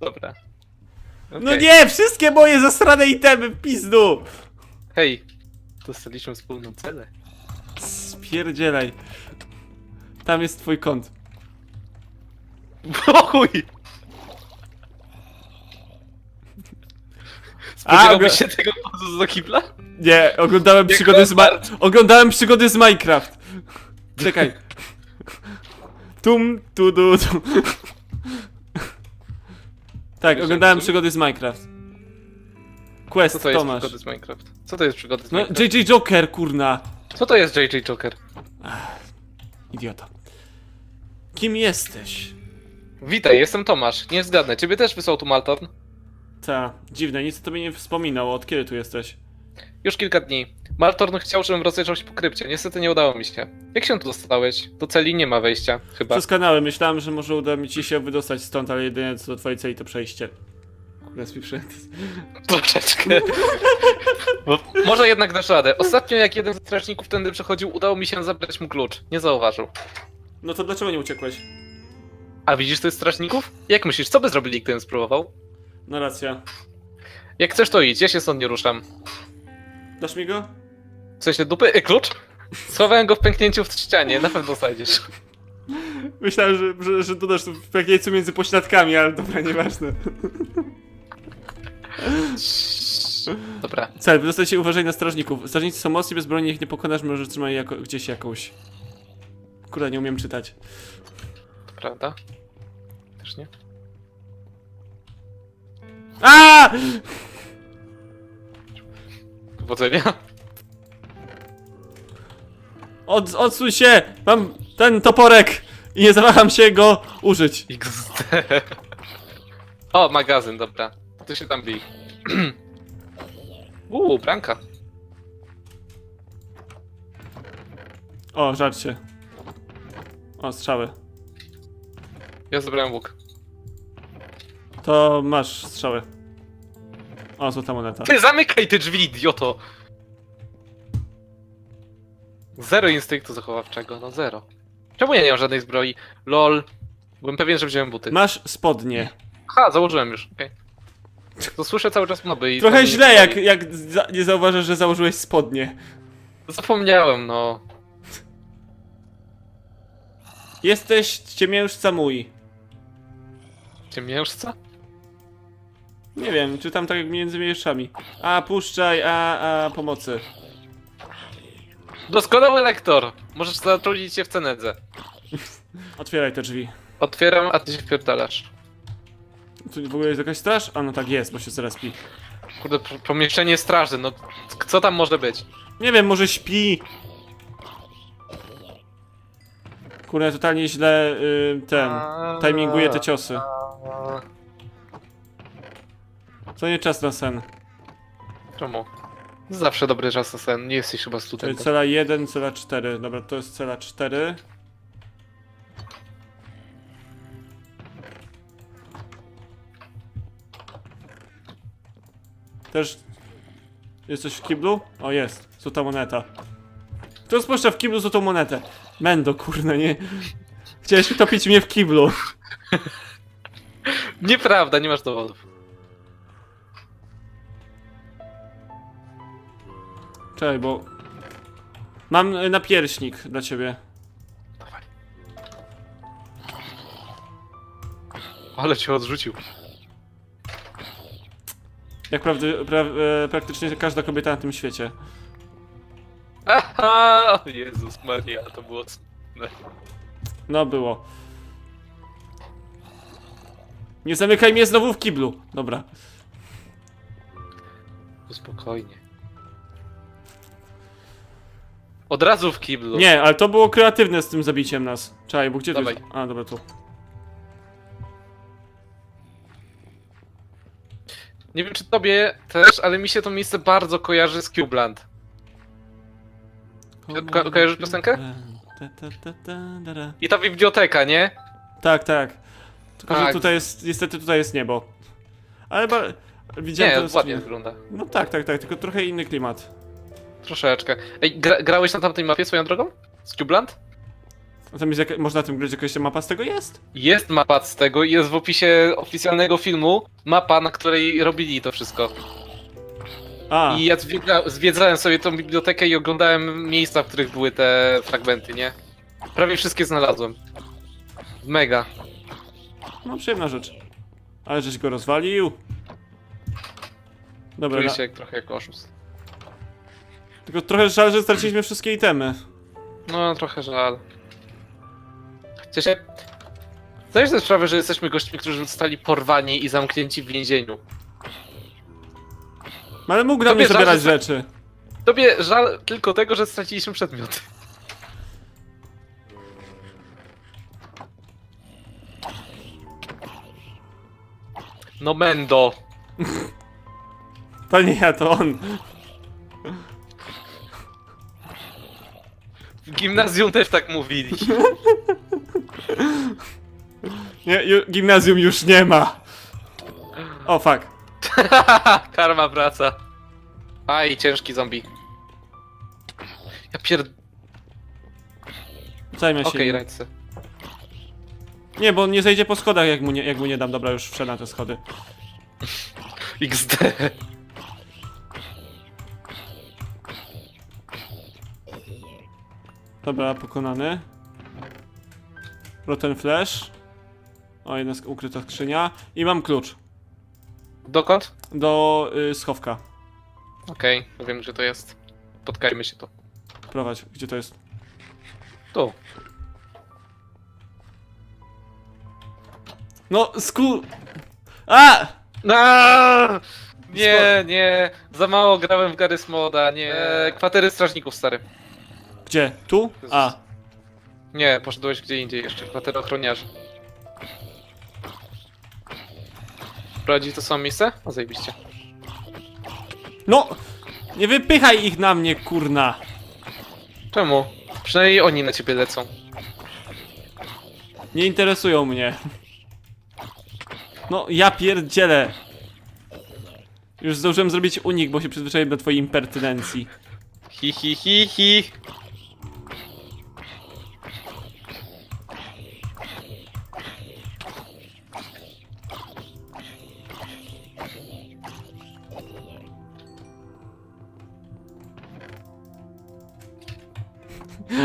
Dobra. No Okej. nie, wszystkie moje zasrane itemy w pizdu! Hej, dostaliśmy wspólną celę. Spierdzielaj. Tam jest twój kąt. Chuj! A, Spodziewałbyś się tego pozu do kibla? Nie, oglądałem Jak przygody z ma-. Oglądałem przygody z Minecraft. Czekaj. Tum, tu, du, tu. Tak, Wiesz, oglądałem jak- przygody z Minecraft. Co Quest, to jest Tomasz. przygody z Minecraft? Co to jest przygody z No, Minecraft? JJ Joker, kurna. Co to jest JJ Joker? Idiota. Kim jesteś? Witaj, jestem Tomasz. Nie zgadnę, ciebie też wysłał tu Maltorn? Ta, dziwne, nic o tobie nie wspominał. Od kiedy tu jesteś? Już kilka dni. Maltorn chciał, żebym rozejrzał się po krypcie. Niestety nie udało mi się. Jak się tu dostałeś? Do celi nie ma wejścia, chyba. Przez kanały. Myślałem, że może uda mi ci się wydostać stąd, ale jedynie co do twojej celi to przejście. Kurde, spieprzę. Troszeczkę. Bo może jednak dasz radę. Ostatnio jak jeden ze strażników tędy przechodził, udało mi się zabrać mu klucz. Nie zauważył. No to dlaczego nie uciekłeś? A widzisz tych strażników? Jak myślisz, co by zrobili, gdybym spróbował? No racja. Jak chcesz to idź, ja się stąd nie ruszam. Dasz mi go? W sensie dupy? Y, klucz? Schowałem go w pęknięciu w ścianie, na pewno znajdziesz. Myślałem, że, że, że dodasz w pęknieńcu między pośladkami, ale dobra, nieważne. Dobra. Cel, wydostać się uważaj na strażników. Strażnicy są mocni, bezbronni, ich nie pokonasz, może trzymaj jako, gdzieś jakąś. Kurde, nie umiem czytać. To prawda? Też nie? A! Powodzenia. Od, odsuń się! Mam ten toporek! I nie zawaham się go użyć. XD. O, magazyn, dobra. Ty się tam bij. Uuu, branka. O, żarcie. O, strzały. Ja zebrałem łuk. To masz strzały. O, złota moneta. Ty zamykaj te drzwi, idioto! Zero instynktu zachowawczego, no zero. Czemu ja nie mam żadnej zbroi? LOL. Byłem pewien, że wziąłem buty. Masz spodnie. Ha, założyłem już, okej. To słyszę cały czas moby i... Trochę źle, jak, jak za, nie zauważysz, że założyłeś spodnie. Zapomniałem, no. Jesteś ciemiężca mój. Ciemiężca? Nie wiem, czy tam tak jak między mieszami. A, puszczaj, a, a, pomocy. Doskonały lektor! Możesz zatrudnić się w cenedze. Otwieraj te drzwi. Otwieram, a ty się wpierdalasz. Tu w ogóle jest jakaś straż? A no tak jest, bo się zaraz pi. Kurde, p- pomieszczenie straży, no co tam może być? Nie wiem, może śpi. Kurde, totalnie źle y, ten. Timinguje te ciosy. To nie czas na sen. Czemu? Zawsze dobry czas na sen, nie jesteś chyba Czyli studentem. cela 1, cela 4. Dobra, to jest cela 4. Też jest coś w kiblu? O, jest. Złota moneta. Kto spuszcza w kiblu złotą monetę? Mendo, kurna, nie. Chciałeś utopić mnie w kiblu. Nieprawda, nie masz dowodów. Czekaj, bo... Mam y, napierśnik dla ciebie. Dawaj. Ale cię odrzucił. Jak prawdy, pra, e, praktycznie każda kobieta na tym świecie. Aha! o Jezus Maria, to było cudne. No było. Nie zamykaj mnie znowu w kiblu. Dobra. Spokojnie. Od razu w kiblu. Nie, ale to było kreatywne z tym zabiciem nas. Czekaj, bo gdzie Dawaj. to jest? A, dobra, tu. Nie wiem czy tobie też, ale mi się to miejsce bardzo kojarzy z Cubeland. Ko- kojarzysz piosenkę? Ta, ta, ta, ta, da, da. I ta biblioteka, nie? Tak, tak. Tylko, że Tak. tutaj jest, niestety tutaj jest niebo. Ale ba... widziałem Nie, to ładnie wygląda. No tak, tak, tak, tylko trochę inny klimat. Troszeczkę. Ej, gra grałeś na tamtej mapie swoją drogą? Z Cubeland? A tam jest jaka, można na tym grać jakaś mapa z tego jest? Jest mapa z tego i jest w opisie oficjalnego filmu mapa, na której robili to wszystko. A, I ja zwiedza, zwiedzałem sobie tą bibliotekę i oglądałem miejsca, w których były te fragmenty, nie? Prawie wszystkie znalazłem. Mega. no przyjemna rzecz. Ale żeś go rozwalił. Dobra, Czuję na, się jak, trochę jak oszust. Tylko trochę żal, że straciliśmy wszystkie itemy. No, trochę żal. Chociaż ja... Zdajesz sobie sprawę, że jesteśmy gośćmi, którzy zostali porwani i zamknięci w więzieniu. Ale mógł nam Tobie żal, zabierać że- rzeczy. Tobie żal tylko tego, że straciliśmy przedmioty. No Mendo. To nie ja, to on. Gimnazjum też tak mówili. Nie, ju, gimnazjum już nie ma. O, fuck. Karma wraca. Aj, ciężki zombie. Ja pierd... Zajmę się Okej, nim. ręce. Nie, bo on nie zejdzie po schodach, jak mu nie, jak mu nie dam. Dobra, już wszedł na te schody. XD. Dobra, pokonany. Rotten Flash. O, jedna sk- ukryta skrzynia. I mam klucz Dokąd? do y, schowka. Okej, wiem gdzie to jest. Spotkajmy się tu. Prowadź, gdzie to jest? Tu. No, sku... A! Aaaa! Nie, nie, za mało grałem w Garry's Moda, nie. Kwatery strażników, stary. Gdzie? Tu? A. Nie, poszedłeś gdzie indziej jeszcze, kwatery ochroniarzy. Prowadzi to samo miejsce? O, zajebiście. No! Nie wypychaj ich na mnie, kurna! Czemu? Przynajmniej oni na ciebie lecą. Nie interesują mnie. No, ja pierdzielę. Już zdążyłem zrobić unik, bo się przyzwyczaiłem do twojej impertynencji. Hi, hi, hi, hi.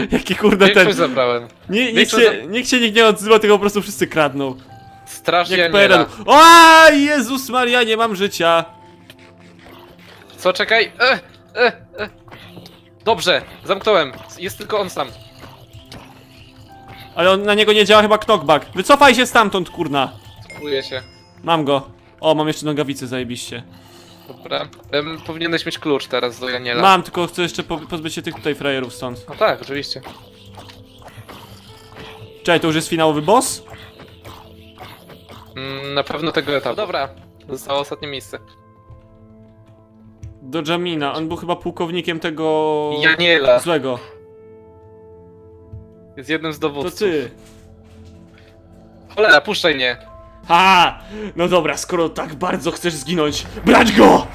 Jaki kurde ten... Większość zabrałem. Nie, niech, większość się, niech się nikt nie odzywa, tylko po prostu wszyscy kradną. Straż Jak. O, Jezus Maria, nie mam życia. Co, czekaj? E, e, e. Dobrze, zamknąłem. Jest tylko on sam. Ale on, na niego nie działa chyba knockback. Wycofaj się stamtąd, kurna. Spróbuję się. Mam go. O, mam jeszcze nogawice, zajebiście. Dobra. Em, powinieneś mieć klucz teraz do Janiela. Mam, tylko chcę jeszcze po, pozbyć się tych tutaj frajerów stąd. No tak, oczywiście. Czekaj, to już jest finałowy boss? Mm, na pewno tego etapu. Dobra, zostało ostatnie miejsce. Do Jamina. On był chyba pułkownikiem tego... Janiela Złego. jest jednym z To dowódców. ty. Cholera, puszczaj mnie. Ha! No dobra, skoro tak bardzo chcesz zginąć, brać go!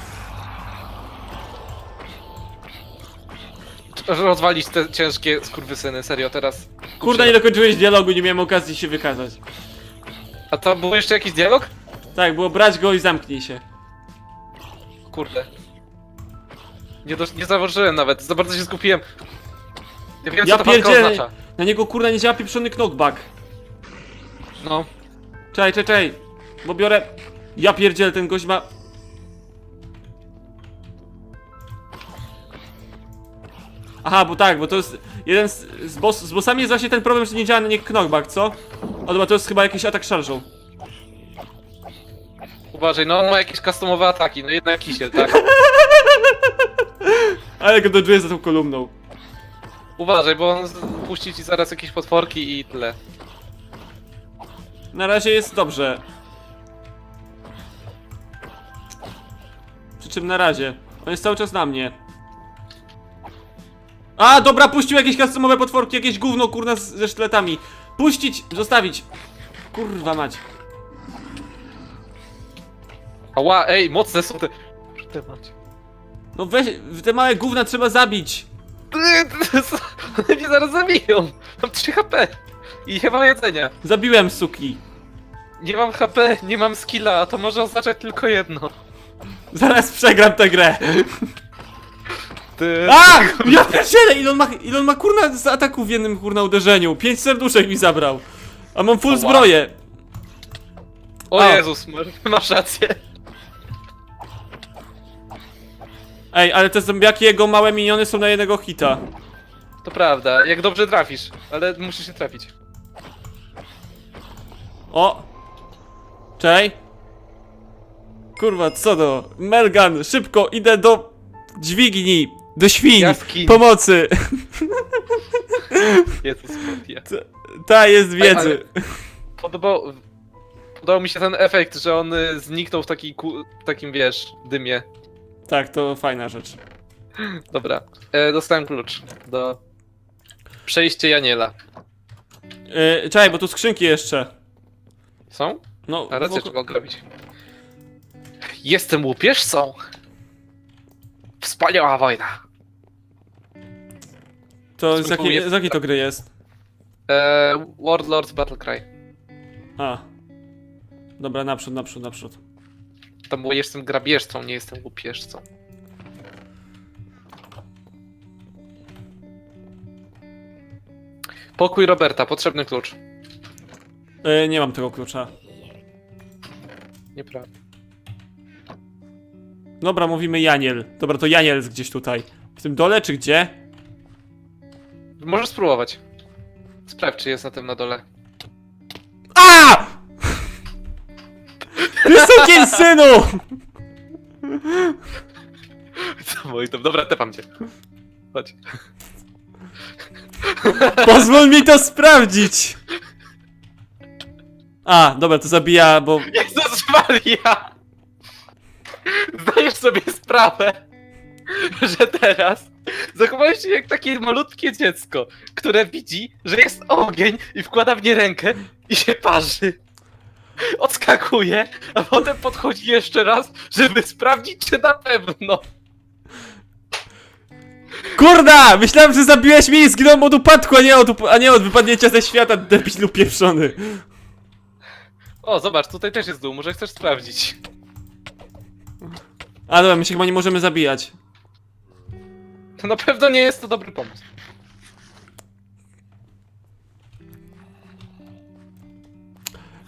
Rozwalić te ciężkie skurwysyny, serio, teraz. Kurde, nie dokończyłeś dialogu, nie miałem okazji się wykazać. A to był jeszcze jakiś dialog? Tak, było brać go i zamknij się. Kurde. Nie, do, nie zauważyłem nawet, za bardzo się skupiłem. Ja wiem, Ja co walka pierdzielę. oznacza. Na niego kurna nie działa pieprzony knockback. No. Czekaj, czekaj, czekaj. Bo biorę... Ja pierdzielę, ten gość ma... Aha, bo tak, bo to jest... Jeden z, z, boss, z bossami jest właśnie ten problem, że nie działa na niego knockback, co? O, dobra, to jest chyba jakiś atak szarżą. Uważaj, no on ma jakieś customowe ataki, no jednak kisiel, tak. Ale go dodżuję za tą kolumną. Uważaj, bo on z- puści ci zaraz jakieś potworki i tyle. Na razie jest dobrze. Przy czym na razie. On jest cały czas na mnie. A, dobra, puścił jakieś customowe potworki, jakieś gówno, kurna, z, ze sztyletami. Puścić, zostawić. Kurwa mać. Ała, ej, mocne są te... Te macie. No weź, te małe gówna trzeba zabić. One mnie zaraz zabiją! Mam 3 HP! I nie mam jedzenia. Zabiłem suki. Nie mam HP, nie mam skilla, a to może oznaczać tylko jedno. Zaraz przegram tę grę. Ty... A! Ja pierdzielę! Ile on ma, ile on ma kurna z ataku w jednym kurna uderzeniu? Pięć serduszek mi zabrał. A mam full Ała. zbroję. O A. Jezus, masz, masz rację. Ej, ale te zombiaki, jego małe miniony są na jednego hita. To prawda, jak dobrze trafisz, ale musisz się trafić. O! Czej. Kurwa, co to? Melgan, szybko, idę do dźwigni, do świń, Jaskiń. pomocy. Jezus Maria. Ta jest wiedzy. Podobał... Podobał mi się ten efekt, że on y, zniknął w taki ku... takim, wiesz, dymie. Tak, to fajna rzecz. Dobra, e, dostałem klucz do... Przejście Janiela. Yy, czekaj, bo tu skrzynki jeszcze. Są? No, A rację wokół- trzeba odrobić. Jestem łupieżcą! Wspaniała wojna! to z jakiej, z jakiej to gry jest? E, Warlords Battlecry. A. Dobra, naprzód, naprzód, naprzód. Tam było jestem grabieżcą, nie jestem łupieżcą. Pokój Roberta, potrzebny klucz. Yy, nie mam tego klucza. Nieprawda. Dobra, mówimy Janiel. Dobra, to Janiel jest gdzieś tutaj. W tym dole, czy gdzie? Możesz spróbować. Sprawdź, czy jest na tym na dole. A! Ty sukin synu! Co moi tam? Dobra, tepam cię. Chodź. Pozwól mi to sprawdzić! A, dobra, to zabija, bo... Jezus Maria! Zdajesz sobie sprawę, że teraz zachowałeś się jak takie malutkie dziecko, które widzi, że jest ogień i wkłada w nie rękę i się parzy. Odskakuje, a potem podchodzi jeszcze raz, żeby sprawdzić, czy na pewno. Kurda! Myślałem, że zabiłeś mnie i zginąłem od upadku, a nie od, up- a nie od wypadnięcia ze świata, debilu pieprzony. O, zobacz, tutaj też jest dół, może chcesz sprawdzić. A dobra, my się chyba nie możemy zabijać. To na pewno nie jest to dobry pomysł.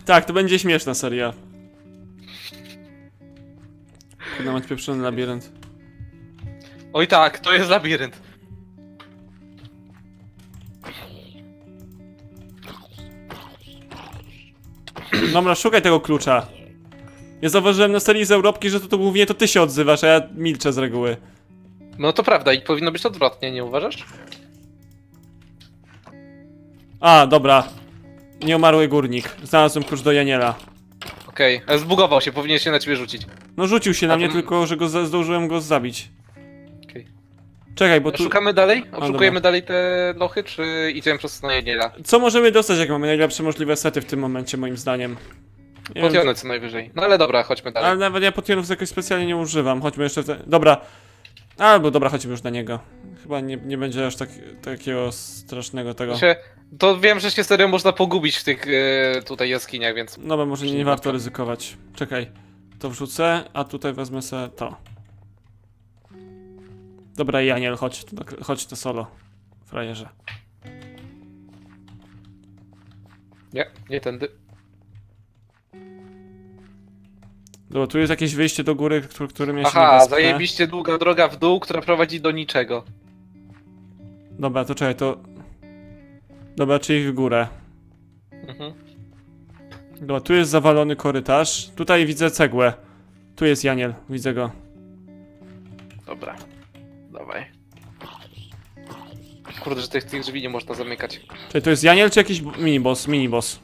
Tak, to będzie śmieszna seria. Nawet pieprzony labirynt. Oj tak, to jest labirynt. Dobra, szukaj tego klucza. Ja zauważyłem na serii z Europki, że to, to głównie to ty się odzywasz, a ja milczę z reguły. No to prawda i powinno być odwrotnie, nie uważasz? A, dobra. Nieumarły górnik. Znalazłem klucz do Janiela. Okej, ale zbugował się, powinien się na ciebie rzucić. No rzucił się na A mnie, to- tylko że go za- zdążyłem go zabić. Czekaj, bo tu... Szukamy dalej? dobra. Oszukujemy dalej te lochy, czy idziemy prosto na Janiela? Co możemy dostać, jak mamy najlepsze możliwe sety w tym momencie, moim zdaniem? Nie wiem, Potiony co najwyżej. No ale dobra, chodźmy dalej. ale nawet ja potionów jakoś specjalnie nie używam. Chodźmy jeszcze w te... Dobra. Albo dobra, chodźmy już na niego. Chyba nie, nie będzie aż tak, takiego strasznego tego. Się, to wiem, że się serio można pogubić w tych e, tutaj jaskiniach, więc... No bo może nie, nie warto ryzykować. Czekaj. To wrzucę, a tutaj wezmę sobie to. Dobra, Janiel, chodź, chodź to solo. Frajerze. Nie, nie tędy. Dobra, tu jest jakieś wyjście do góry, któ- którym ja się Aha, nie wespnę. zajebiście długa droga w dół, która prowadzi do niczego. Dobra, to czekaj, to... Dobra, czyli w górę. Mhm. Dobra, tu jest zawalony korytarz. Tutaj widzę cegłę. Tu jest Janiel, widzę go. Dobra. Kurde, że tych, tych drzwi nie można zamykać. Czyli to jest Janiel czy jakiś miniboss? Miniboss.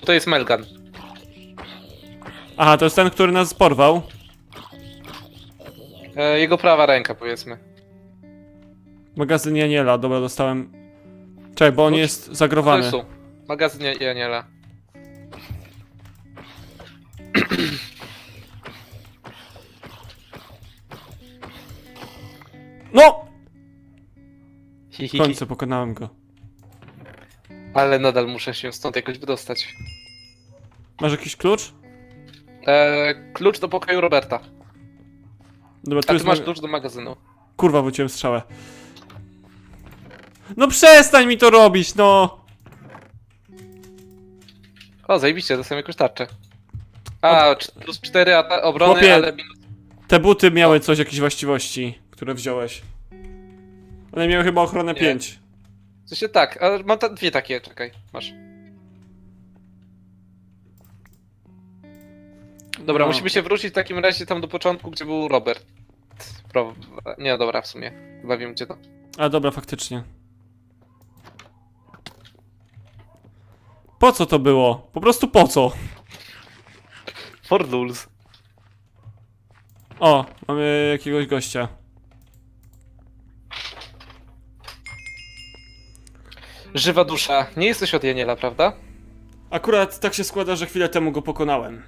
Tutaj jest Melgan. Aha, to jest ten, który nas porwał. E, jego prawa ręka, powiedzmy. Magazyn Janiela, dobra, dostałem... Czekaj, bo on Chodź. jest zagrowany. Magazyn Ja- Janiela. No! Hi, W hi, hi. końcu pokonałem go. Ale nadal muszę się stąd jakoś wydostać. Masz jakiś klucz? Eee, klucz do pokoju Roberta. Dobra, tu A ty jest masz mag- klucz do magazynu. Kurwa, wróciłem strzałę. No przestań mi to robić, no! O, zajebiście, dostałem jakąś tarczę. A, cz- plus 4 ata- obrony, Chłopie. ale minus... Te buty miały coś, jakieś właściwości, które wziąłeś. One miały chyba ochronę Nie. 5. W sensie tak, ale mam ta, dwie takie, czekaj, masz. Dobra, No. musimy się wrócić w takim razie tam do początku, gdzie był Robert. Pro... Nie, dobra, w sumie. Chyba wiem gdzie to. A dobra, faktycznie. Po co to było? Po prostu po co? For Lulz. O, mamy jakiegoś gościa. Żywa dusza. Nie jesteś od Janiela, prawda? Akurat tak się składa, że chwilę temu go pokonałem.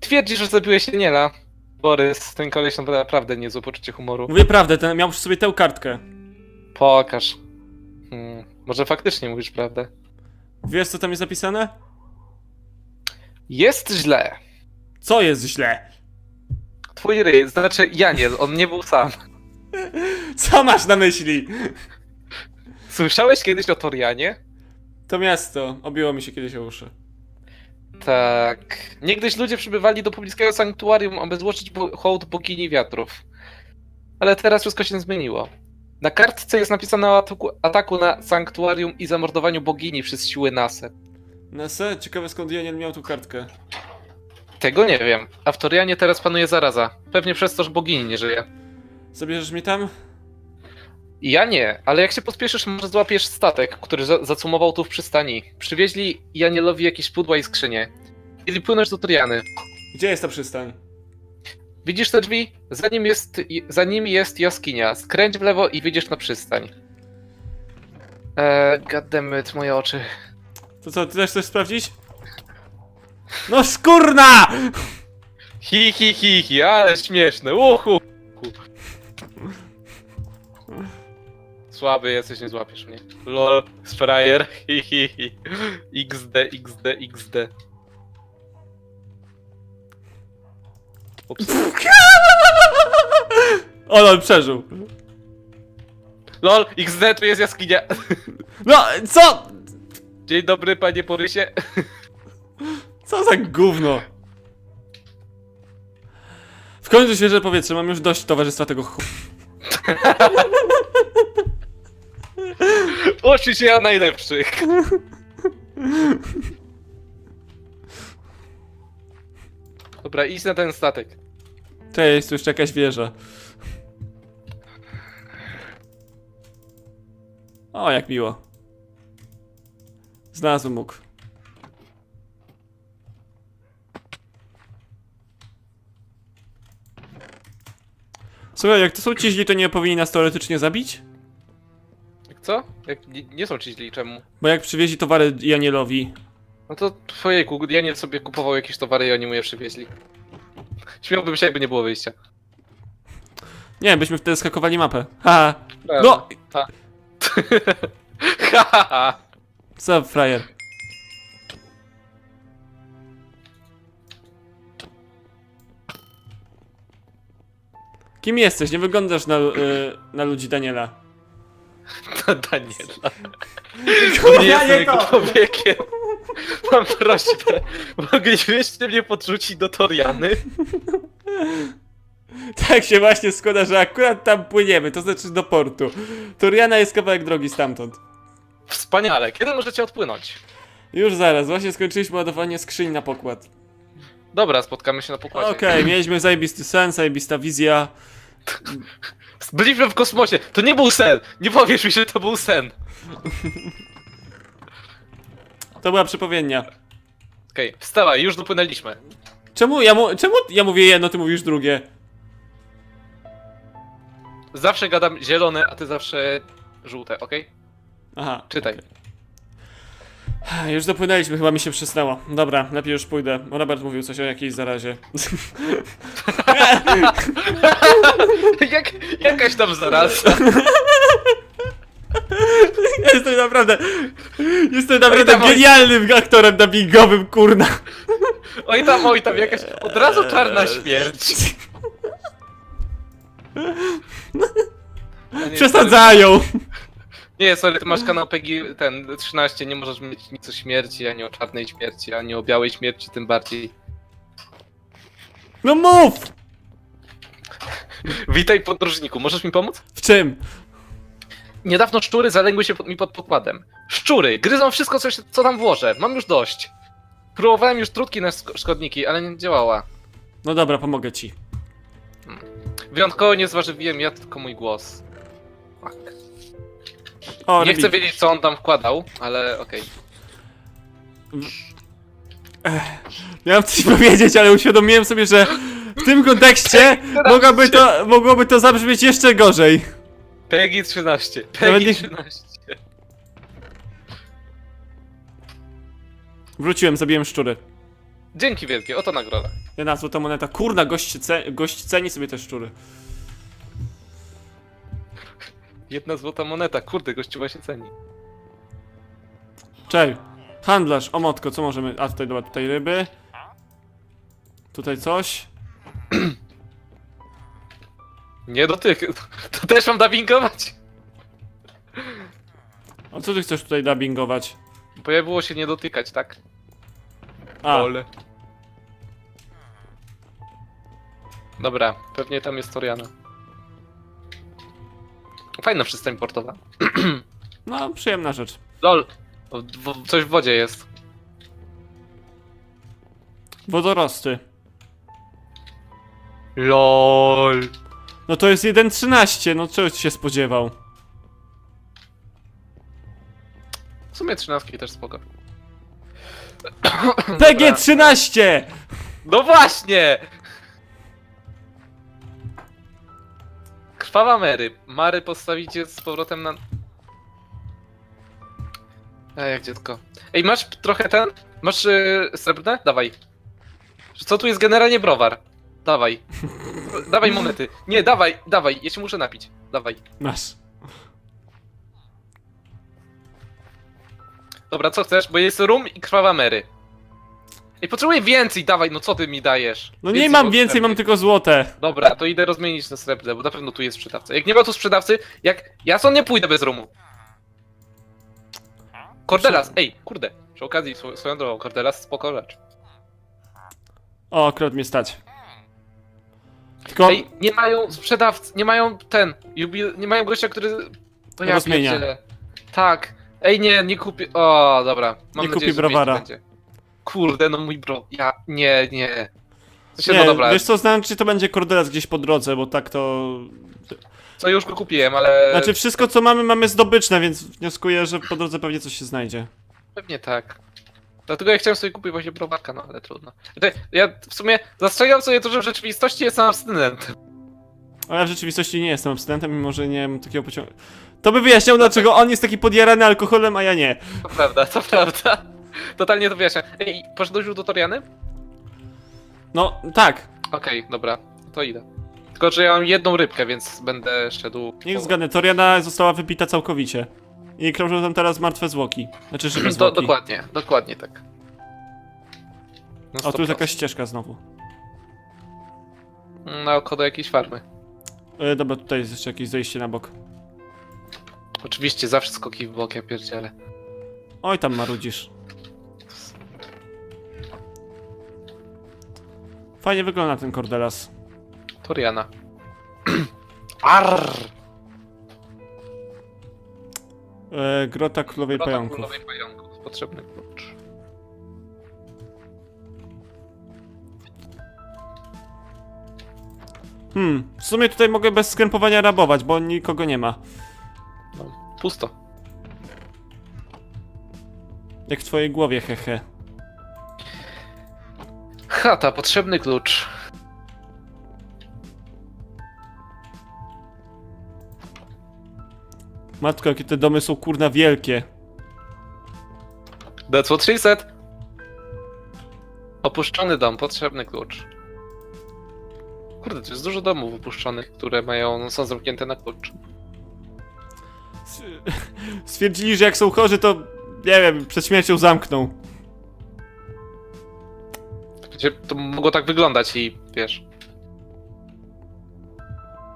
Twierdzisz, że zabiłeś Janiela. Borys, ten koleś naprawdę niezłe poczucie humoru. Mówię prawdę, ten miał przy sobie tę kartkę. Pokaż. Hmm, może faktycznie mówisz prawdę. Wiesz co tam jest napisane? Jest źle. Co jest źle? Twój ryj, znaczy Janiel, on nie był sam. Co masz na myśli? Słyszałeś kiedyś o Torianie? To miasto obiło mi się kiedyś o uszy. Tak. Niegdyś ludzie przybywali do pobliskiego sanktuarium, aby złożyć bo- hołd bogini wiatrów. Ale teraz wszystko się zmieniło. Na kartce jest napisane o ataku, ataku na sanktuarium i zamordowaniu bogini przez siły Naser. Nese, ciekawe skąd Janiel miał tu kartkę. Tego nie wiem. A w Torianie teraz panuje zaraza. Pewnie przez to, że bogini nie żyje. Zabierzesz mnie tam? Ja nie, ale jak się pospieszysz, może złapiesz statek, który za zacumował tu w przystani. Przywieźli Janielowi jakieś pudła i skrzynie. Mieli płynąć do Toriany. Gdzie jest ta przystań? Widzisz te drzwi? Za, nim jest, za nimi jest jaskinia. Skręć w lewo i wyjdziesz na przystań. Eee, goddammit, moje oczy. To co, ty też chcesz sprawdzić? No skurna! Hi, hi, hi, hi, ale śmieszne, uhu! Słaby jesteś, nie złapiesz mnie. Lol, sprayer, hi, hi, hi. XD, XD, XD. Ups. O, no, przeżył. LOL, XD, tu jest jaskinia. No, co? Dzień dobry, panie Porysie. Co za gówno? W końcu świeże powietrze, mam już dość towarzystwa tego ch... Uczy się ja najlepszych. Dobra, idź na ten statek. Cześć, jest tu jeszcze jakaś wieża. O, jak miło. Znalazłem mógł. Słuchaj, jak to są ci źli, to nie powinni nas teoretycznie zabić? Co? Jak, nie, nie są ci źli, czemu? Bo jak przywieźli towary Janielowi, No to twojejku, Janiel sobie kupował jakieś towary i oni mu je przywieźli. Śmiałbym się, jakby nie było wyjścia. nie byśmy wtedy skakowali mapę. Prawda. No! Ha, ha, ha. Co, frajer? Kim jesteś? Nie wyglądasz na, y, na ludzi Daniela. To Daniela. Nie jestem jego człowiekiem. Mam prośbę. Moglibyście mnie podrzucić do Toriany? Tak się właśnie składa, że akurat tam płyniemy, to znaczy do portu. Toriana jest kawałek drogi stamtąd. Wspaniale. Kiedy możecie odpłynąć? Już zaraz, właśnie skończyliśmy ładowanie skrzyń na pokład. Dobra, spotkamy się na pokładzie. Okej, mieliśmy zajebisty sen, zajebista wizja. Byliśmy w kosmosie. To nie był sen. Nie powiesz mi, że to był sen. To była przepowiednia. Okej, wstawaj, już dopłynęliśmy. Czemu ja, mu, czemu ja mówię jedno, ty mówisz drugie? Zawsze gadam zielone, a ty zawsze żółte, okej? Aha. Czytaj. Już dopłynęliśmy, chyba mi się przysnęło. Dobra, lepiej już pójdę. Robert mówił coś o jakiejś zarazie. Jak, jakaś tam zaraza. Jest Jestem naprawdę... Jestem naprawdę genialnym aktorem dubbingowym, kurna. Oj tam, oj tam, jakaś od razu czarna śmierć. A nie, Przesadzają. Nie, sorry, ty masz kanał PEGI ten 13, nie możesz mieć nic o śmierci, ani o czarnej śmierci, ani o białej śmierci tym bardziej. No mów! Witaj podróżniku, możesz mi pomóc? W czym? Niedawno szczury zalęgły się pod, mi pod pokładem. Szczury, gryzą wszystko, co, się- co tam włożę, mam już dość. Próbowałem już trutki na szkodniki, ale nie działała. No dobra, pomogę ci. Wyjątkowo nie zważywiłem ja, tylko mój głos. Fuck. O, Nie chcę wiedzieć, co on tam wkładał, ale okej. Miałem coś powiedzieć, ale uświadomiłem sobie, że w tym kontekście mogłoby to, mogłoby to zabrzmieć jeszcze gorzej. PEGI 13, Nawet PEGI nie- 13. Wróciłem, zabiłem szczury. Dzięki wielkie, oto nagroda. Jedna złota moneta. Kurna, gość, ce gość ceni sobie te szczury. Jedna złota moneta, kurde, gościuwa się ceni. Cześć. Handlarz, omotko, co możemy... A tutaj, dobra, tutaj ryby. Tutaj coś. Nie dotyk. To też mam dubbingować? A co ty chcesz tutaj dubbingować? Pojawiło się nie dotykać, tak? A, Ole. Dobra, pewnie tam jest Toriana. Fajna wszystko importowa. no przyjemna rzecz. Lol. W- Coś w wodzie jest. Wodorosty. LOL. No to jest 1.13, no czego ci się spodziewał? W sumie 13 też spoko. PG-13! No właśnie! Krwawa Mary. Mary postawicie z powrotem na... Ej, jak dziecko. Ej, masz trochę ten? Masz yy, srebrne? Dawaj. Co tu jest generalnie browar? Dawaj. dawaj monety. Nie, dawaj, dawaj, ja się muszę napić. Dawaj. Masz. Dobra, co chcesz? Bo jest rum i krwawa Mary. Ej, potrzebuję więcej, dawaj, no co ty mi dajesz? No nie mam więcej, mam tylko złote. Dobra, to idę rozmienić na srebrne, bo na pewno tu jest sprzedawca. Jak nie ma tu sprzedawcy, jak... Ja stąd nie pójdę bez rumu. Cordelas, ej, kurde. Przy okazji, swo- swoją drogą, Cordelas, spoko rzecz. O, akurat mnie stać. Tylko Ej, nie mają sprzedawcy, nie mają ten, jubil... nie mają gościa, który... To ja Rozmienia. pierdzielę. Tak. Ej, nie, nie kupię... O, dobra. Mam Nie nadzieję, kupi że browara. będzie. Kurde, no mój bro... Ja... Nie, nie. Nie, no dobra, wiesz co, znaczy to będzie kordelas gdzieś po drodze, bo tak to... co już go kupiłem, ale... Znaczy wszystko co mamy, mamy zdobyczne, więc wnioskuję, że po drodze pewnie coś się znajdzie. Pewnie tak. Dlatego ja chciałem sobie kupić właśnie browarka, no ale trudno. Ja w sumie zastrzegam sobie to, że w rzeczywistości jestem abstynentem. Ale ja w rzeczywistości nie jestem abstynentem, mimo że nie mam takiego pociągu. To by wyjaśniał, dlaczego on jest taki podjarany alkoholem, a ja nie. To prawda, to prawda. Totalnie to wyjaśnia. Ej, poszedłeś już do Toriany? No, tak. Okej, dobra, to idę. Tylko, że ja mam jedną rybkę, więc będę szedł... Niech zgadnę, Toriana została wypita całkowicie. I krążą tam teraz martwe zwłoki. Znaczy żywe Do, zwłoki. dokładnie, dokładnie tak. No O, tu jest 100%. jakaś ścieżka znowu. Na oko do jakiejś farmy. E, dobra, tutaj jest jeszcze jakieś zejście na bok. Oczywiście, zawsze skoki w bok, ja pierdzielę. Oj, tam marudzisz. Fajnie wygląda ten kordelas. Toriana. Arr! E, grota królowej Wrota pająków. królowej pająków. Potrzebny klucz. Hmm, w sumie tutaj mogę bez skrępowania rabować, bo nikogo nie ma. No, pusto. Jak w twojej głowie, hehe. Chata, potrzebny klucz. Matko, jakie te domy są kurna wielkie. That's what she said. Opuszczony dom, potrzebny klucz. Kurde, to jest dużo domów opuszczonych, które mają, są zamknięte na klucz. stwierdzili, że jak są chorzy, to nie wiem, przed śmiercią zamkną. To mogło tak wyglądać i wiesz.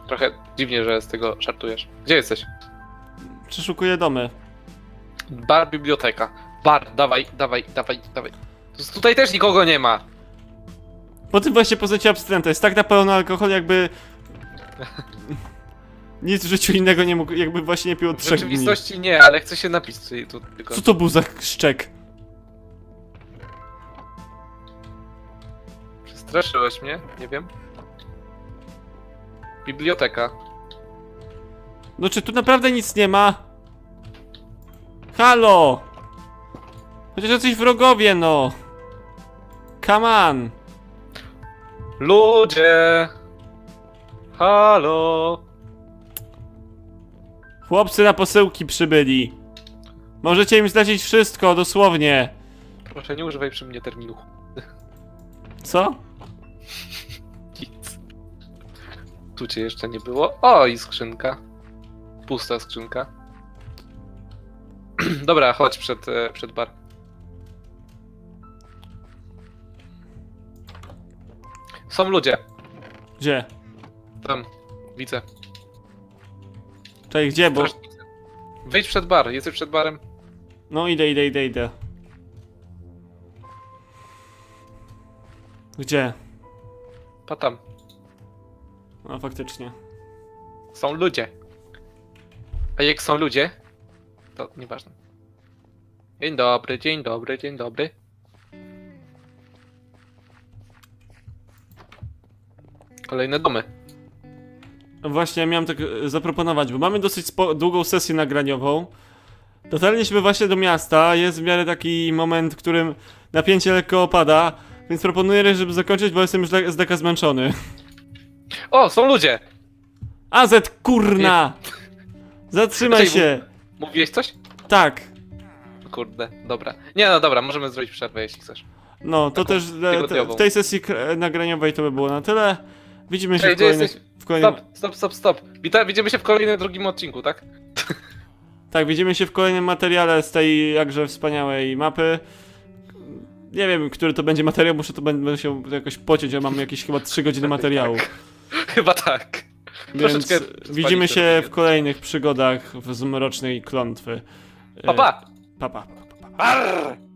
Trochę dziwnie, że z tego żartujesz. Gdzie jesteś? Przeszukuję domy. Bar, biblioteka. Bar, dawaj, dawaj, dawaj, dawaj. Tu- Tutaj też nikogo nie ma. Po tym właśnie poznacie abstynenta. Jest tak napełniony alkohol, jakby... Nic w życiu innego nie mógł, jakby właśnie nie pił od W trzech dni. rzeczywistości nie, ale chcę się napić tutaj tu tylko. Co to był za szczek? Przestraszyłeś mnie? Nie wiem. Biblioteka. No czy tu naprawdę nic nie ma? Halo! Chociaż jacyś wrogowie, no! Come on! Ludzie! Halo! Chłopcy na posyłki przybyli. Możecie im zlecić wszystko, dosłownie. Proszę, nie używaj przy mnie terminu. Co? Nic. Tu cię jeszcze nie było. O, i skrzynka. Pusta skrzynka. Dobra, chodź przed, e, przed bar. Są ludzie. Gdzie? Tam. Widzę. Czekaj, gdzie, bo... Wejdź przed bar. Jesteś przed barem. No idę, idę, idę, idę. Gdzie? Pa tam. No faktycznie. Są ludzie. A jak są ludzie, to nieważne. Dzień dobry, dzień dobry, dzień dobry. Kolejne domy. No Właśnie miałem tak e, zaproponować, bo mamy dosyć spo- długą sesję nagraniową. Dotarliśmy właśnie do miasta, jest w miarę taki moment, w którym napięcie lekko opada, więc proponuję, żeby zakończyć, bo jestem już le- z deka zmęczony. O, są ludzie! AZ kurna! Zatrzymaj Czekaj, się! Mówiłeś coś? Tak. Kurde, dobra. Nie, no dobra, możemy zrobić przerwę, jeśli chcesz. No, to Taką też e, te, tygodniową. w tej sesji nagraniowej to by było na tyle. Widzimy się w gdzie kolejnym... jesteś? W kolejnym... Stop, stop, stop, stop. Wita, widzimy się w kolejnym drugim odcinku, tak? Tak, widzimy się w kolejnym materiale z tej jakże wspaniałej mapy. Nie wiem, który to będzie materiał, muszę to będę się jakoś pociąć, ja mam jakieś chyba 3 godziny materiału. Chyba tak. Więc Troszeczkę widzimy się w kolejnych przygodach w zmrocznej klątwy. Pa, pa! Pa, pa, pa, pa, pa. Arr!